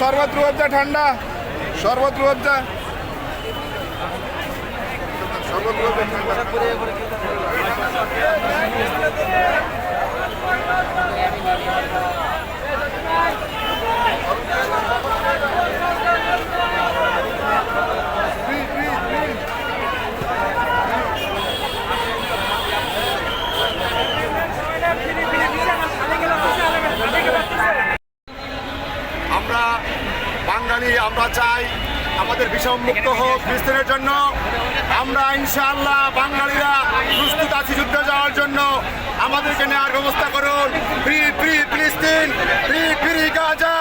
শরবত রুয়াবজা ঠান্ডা শরবত রুয়াবজা শরবত ঠান্ডা আমরা বাঙালি আমরা চাই আমাদের মুক্ত হোক ফিলিস্তিনের জন্য। আমরা ইনশাআল্লাহ বাঙালিরা প্রস্তুত আছি যুদ্ধে যাওয়ার জন্য। আমাদেরকে নেওয়ার ব্যবস্থা করুন। ফ্রি ফ্রি ফিলিস্তিন, ফ্রি ফ্রি গাজা।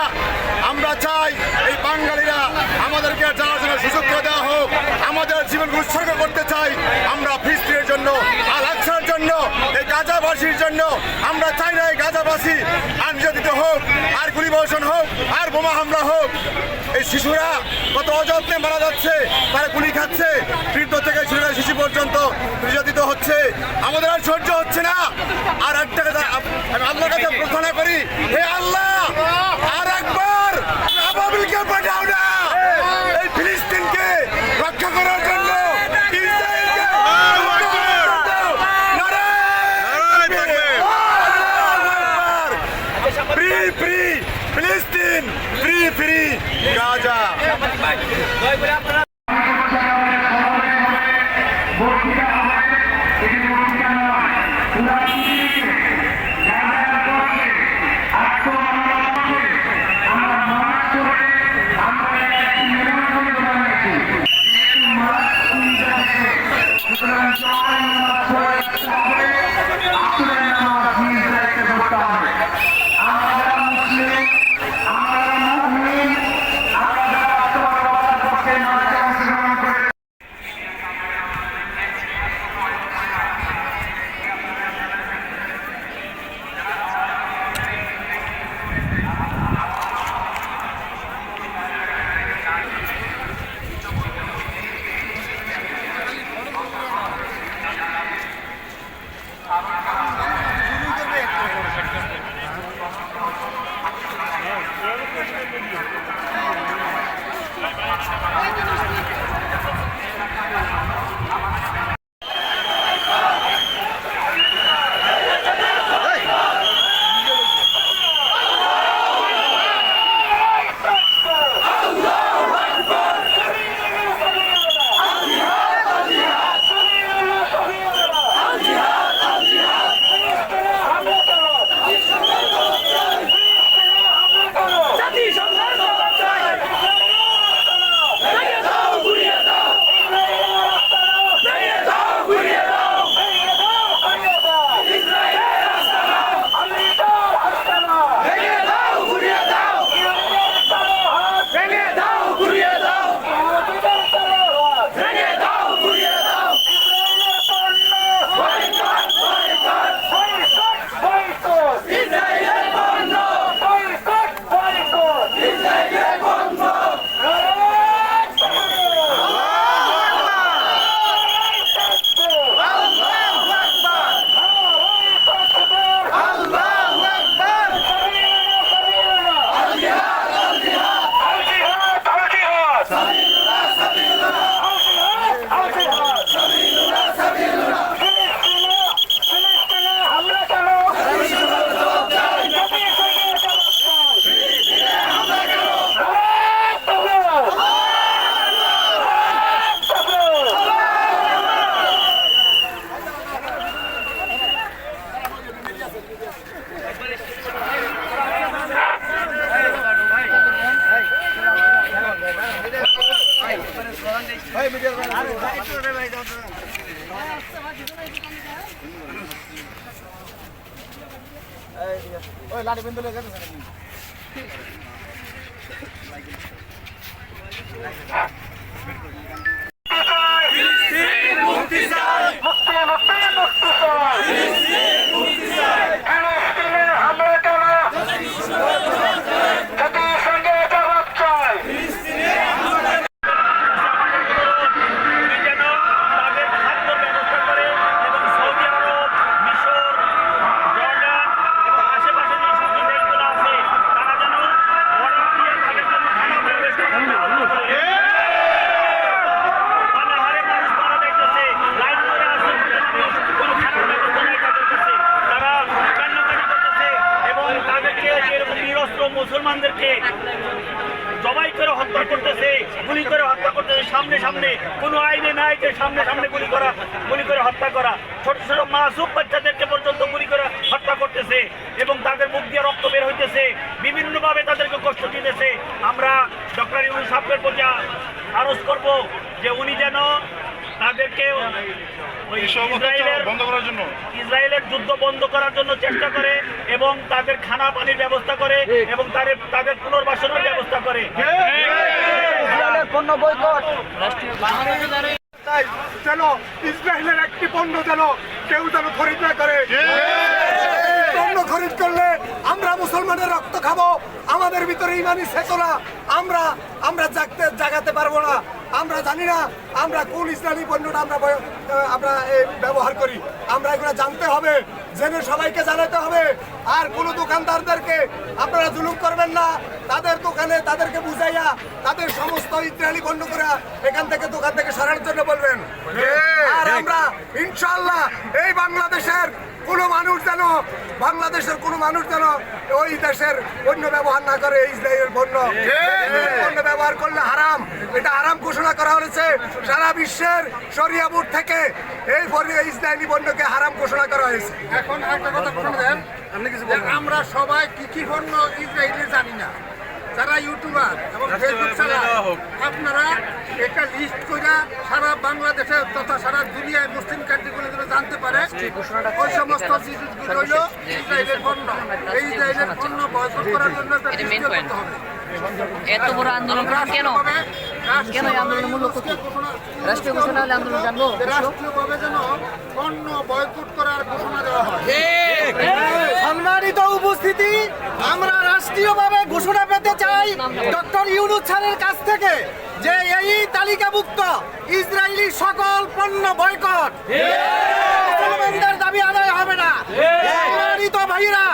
আমরা চাই এই বাঙালিরা আমাদেরকে যাওয়ার জন্য সুযোগ করে দেওয়া হোক। আমাদের জীবন উৎসর্গ করতে চাই। আমরা ফিলিস্তিনের জন্য আল জন্য, এই গাজাবাসীর জন্য। আমরা চাই না এই গাজাবাসী নির্যাতিত হোক, আর গুলিবর্ষণ হোক, আর বোমা হামলা হোক। এই শিশুরা কত অযত্নে মারা যাচ্ছে তারা গুলি খাচ্ছে, বৃদ্ধ থেকে শুরু করে শিশু পর্যন্ত নির্যাতিত হচ্ছে। আমাদের আর সহ্য হচ্ছে না। আর একটা কথা আমি আল্লাহর কাছে প্রার্থনা করি, হে আল্লাহ, আর একবার আবাবিলকে পাঠাও তাই যেন ইসরায়েলের একটি পণ্য যেন কেউ যেন খরিদ না করে। পণ্য খরিদ করলে আমরা মুসলমানের রক্ত খাব আমাদের ভিতরে ইমানি চেতনা আমরা আমরা জাগতে জাগাতে পারব না। আমরা জানি না আমরা কোন ইসলামী পণ্যটা আমরা আমরা ব্যবহার করি। আমরা এগুলো জানতে হবে জেনে সবাইকে জানাতে হবে। আর কোনো দোকানদারদেরকে আপনারা জুলুম করবেন না। তাদের দোকানে তাদেরকে বুঝাইয়া তাদের সমস্ত ইসরায়েলি পণ্য করে এখান থেকে দোকান থেকে সরানোর জন্য বলবেন। আর আমরা ইনশাল্লাহ এই বাংলাদেশের কোনো মানুষ যেন বাংলাদেশের কোনো মানুষ যেন ওই দেশের পণ্য ব্যবহার না করে ইসরায়েলের পণ্য। পণ্য ব্যবহার করলে হারাম। এটা হারাম ঘোষণা করা হয়েছে। সারা বিশ্বের বোর্ড থেকে এই ইসরায়েলি পণ্যকে হারাম ঘোষণা করা হয়েছে। এখন একটা কথা আমরা সবাই কি কি পণ্য ইসরায়েলে জানি না। যারা ইউটিউবার এবং ফেসবুক চালায় আপনারা একটা লিস্ট করে সারা বাংলাদেশে তথা সারা দুনিয়ায় মুসলিম কান্ট্রিগুলো যেন জানতে পারে ওই সমস্ত জিনিসগুলো হইল ইসরায়েলের পণ্য। এই ইসরায়েলের পণ্য বয়কট করার জন্য একটা লিস্ট করতে হবে। এত বড় আন্দোলন কেন? কেন এই আন্দোলনের মূল লক্ষ্য কি? রাষ্ট্রীয় ঘোষণা হলে আন্দোলন জানব? রাষ্ট্রীয়ভাবে যেন পণ্য বয়কট করার ঘোষণা দেওয়া হয়। সম্মানিত উপস্থিতি আমরা রাষ্ট্রীয়ভাবে ঘোষণা পেতে চাই ডক্টর ইউনুস স্যারের কাছ থেকে যে এই তালিকাভুক্ত ইসরায়েলি সকল পণ্য বয়কট মুসলমানদের দাবি আদায় হবে না। ভাইরা,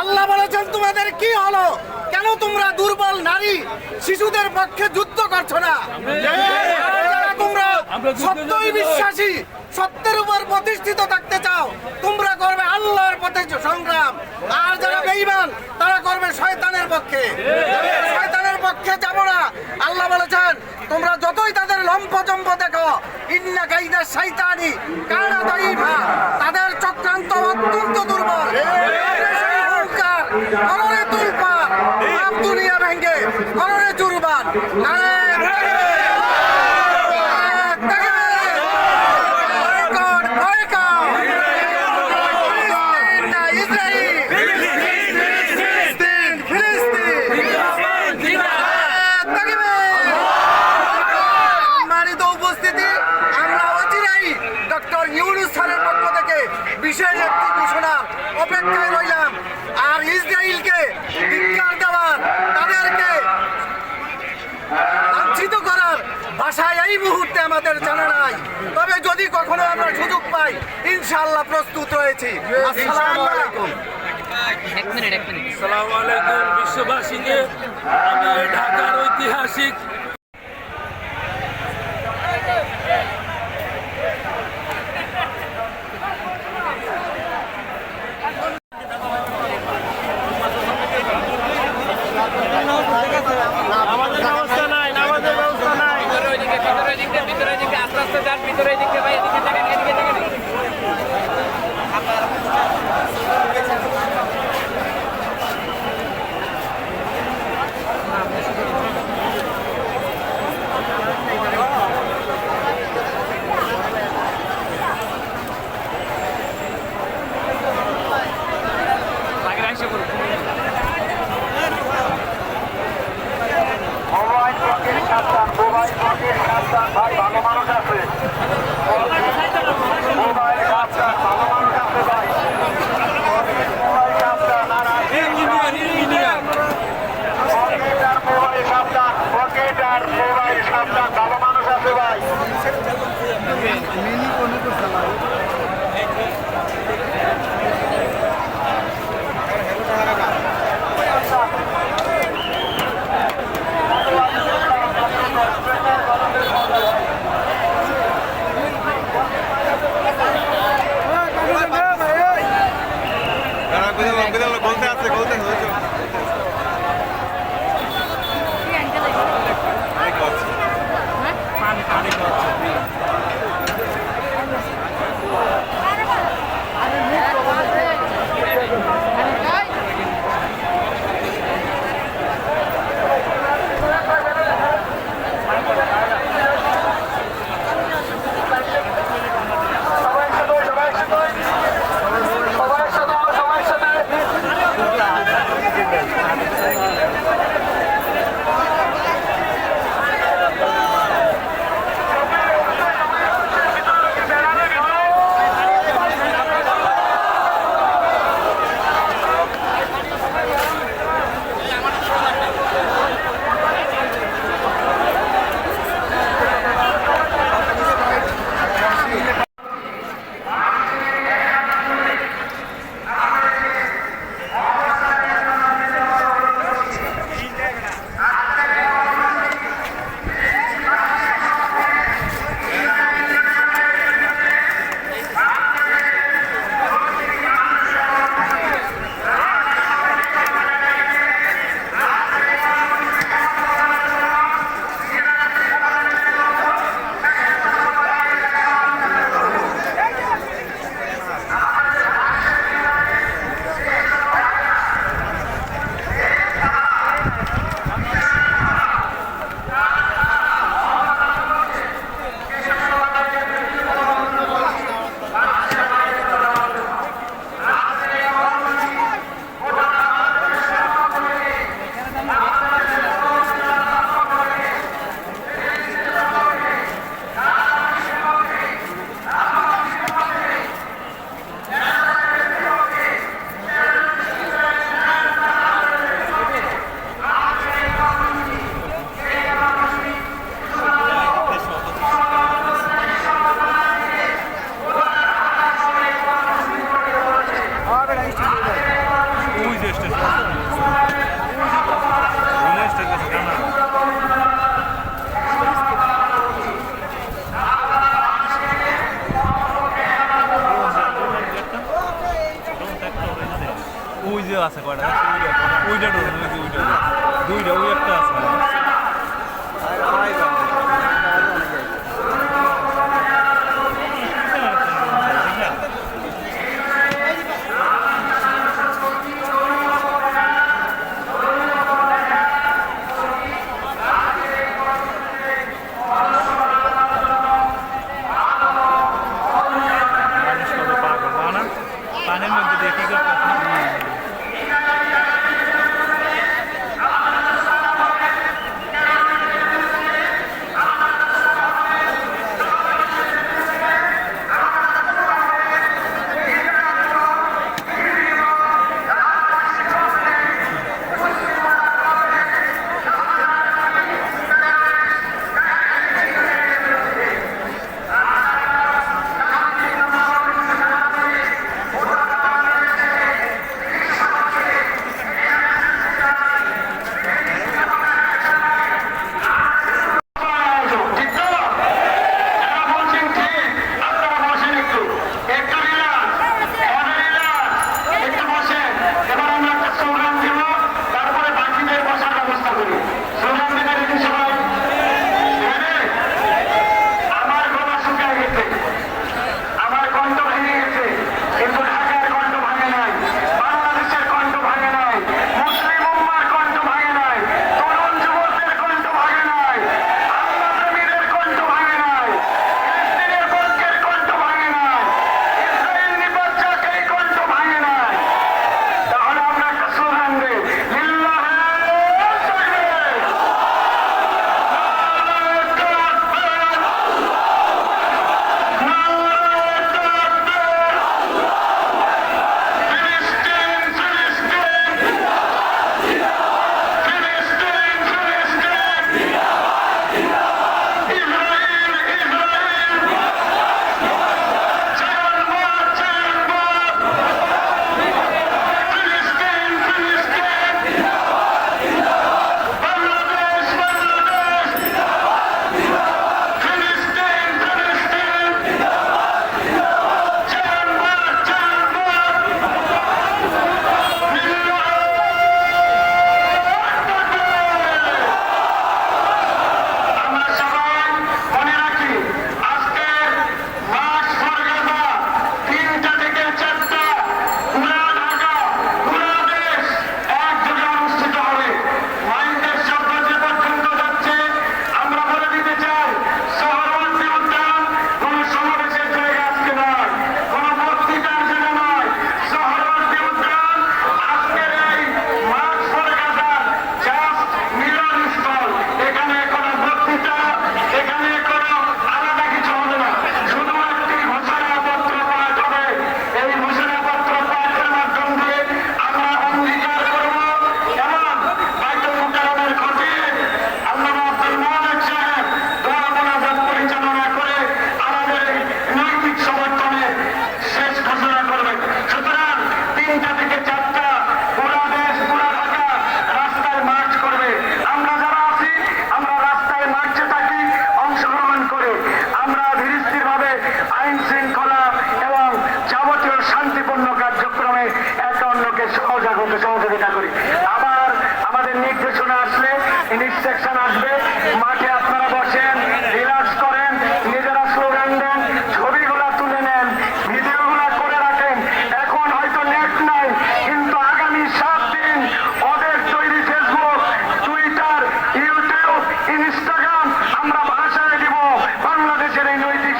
আল্লাহ বলেছেন, তোমাদের কি হলো? কেন তোমরা দুর্বল নারী শিশুদের পক্ষে যুদ্ধ করছ না? তোমরা সত্যই বিশ্বাসী, সত্যের উপর প্রতিষ্ঠিত থাকতে চাও, তোমরা করবে আল্লাহর পথে সংগ্রাম। আর যারা বেঈমান তারা করবে শয়তানের পক্ষে। শয়তানের পক্ষে যাব না। আল্লাহ বলেছেন, তোমরা যতই তাদের লম্পজম্প দেখো, ইন্না গাইদা শয়তানি কানা দাইফা তাদের চক্রান্ত অত্যন্ত দুর্বল। অহংকার তুলপা দুনিয়া ভেঙ্গে অনরে চুরবান। নারে বয়কট বয়কট ফিলিস্তিন না ইসরায়েল ফিলিস্তিন ফিলিস্তিন সম্মানিত উপস্থিতি আমরা অচিরাই ডক্টর ইউনুস স্যারের পক্ষ থেকে বিশেষ একটি ঘোষণার অপেক্ষায় রইলাম আর ইসরায়েলকে ধিক্কার দেওয়ার তাদেরকে লাঞ্ছিত করার ভাষায় এই মুহূর্তে আমাদের জানা নাই। তবে যদি কখনো আমরা সুযোগ পাই ইনশাল্লাহ প্রস্তুত রয়েছি। আসসালামু আলাইকুম। এক মিনিট এক মিনিট সালাম আলাইকুম বিশ্ববাসীকে আমি ঢাকার ঐতিহাসিক ভাই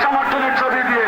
সমর্থনের ছবি দিয়ে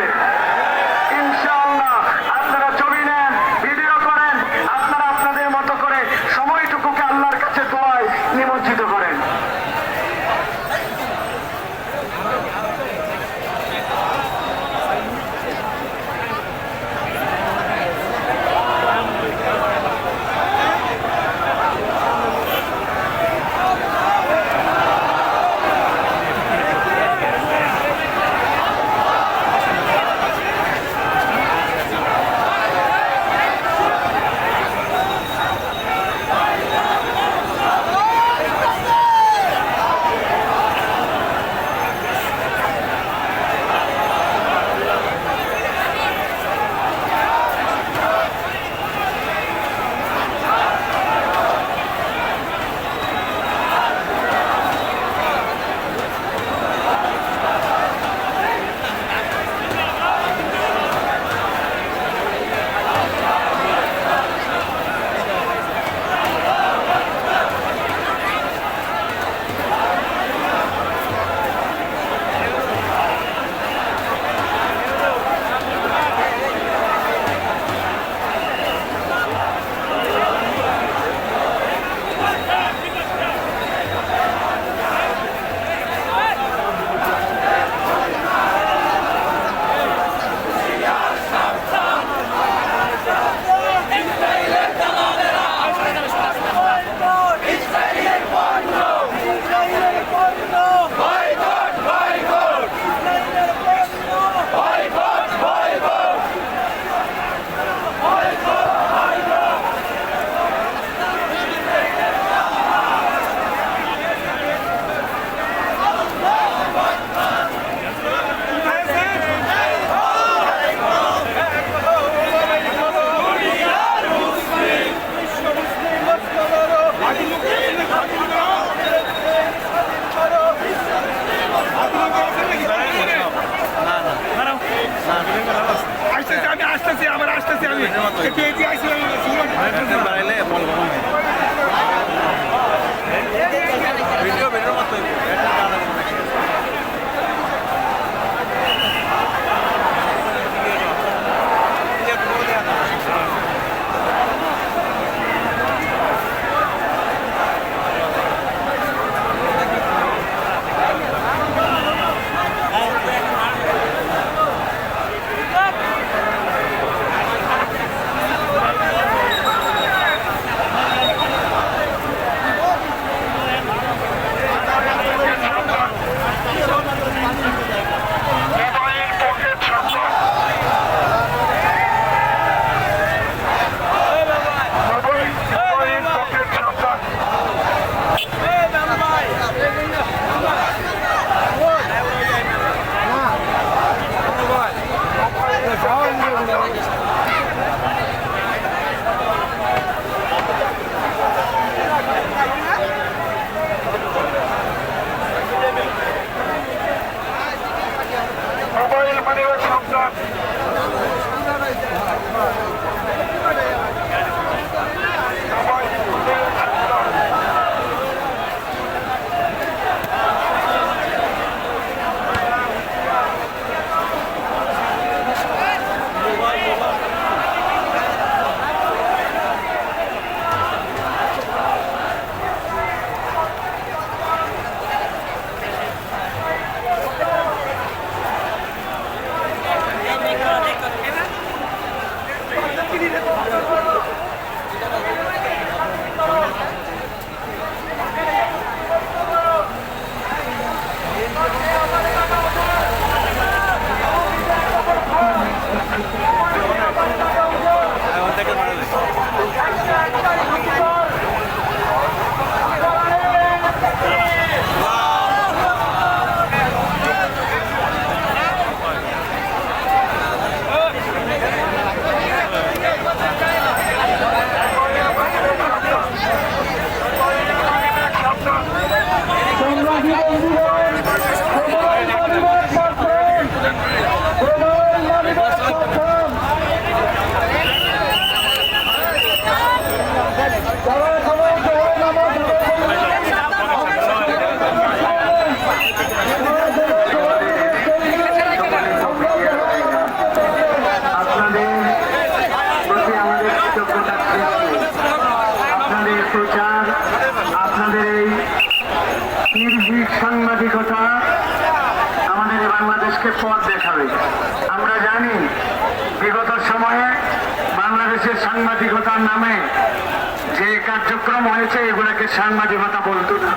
আমাদের সাংবাদিকতা বলতো না।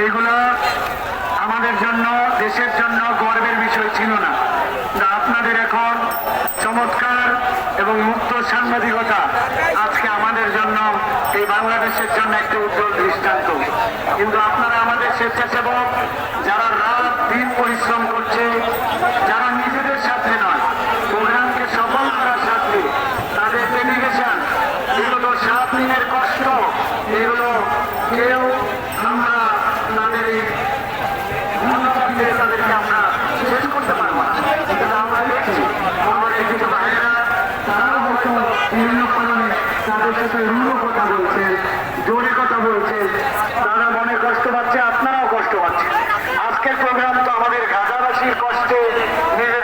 এইগুলো আমাদের জন্য, দেশের জন্য গর্বের বিষয় ছিল না। আপনাদের এখন চমৎকার এবং মুক্ত সাংবাদিকতা আজকে আমাদের জন্য, এই বাংলাদেশের জন্য একটি উজ্জ্বল দৃষ্টান্ত। কিন্তু আপনারা আমাদের স্বেচ্ছাসেবক, যারা রাত দিন পরিশ্রম করছে পাচ্ছেন, জোরে কথা বলছেন, তারা মনে কষ্ট পাচ্ছে, আপনারাও কষ্ট পাচ্ছেন। আজকের প্রোগ্রাম তো আমাদের গাজাবাসীর কষ্টে, নিজেদের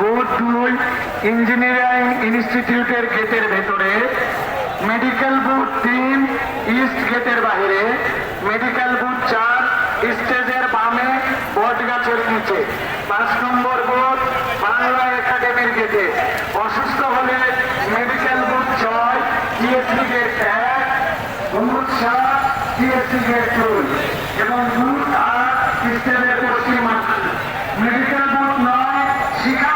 বোর্ডগুলোই ইঞ্জিনিয়ারিং ইনস্টিটিউটের গেটের ভেতরে, মেডিকেল বুথ তিন, ইস্ট গেটের বাহিরে, মেডিকেল বুথ চার, স্টেজের বামে বট গাছের নিচে। পাঁচ নম্বর বোর্ড, বাংলা একাডেমির গেটে। অসুস্থ হলে মেডিকেল বুথ ছয়, টিএসসি গেট এক বুথ সাত, টিএসসি গেট দুই এবং বুথ আট, স্টেজের পশ্চিমা মেডিকেল বুথ নয়, শিখা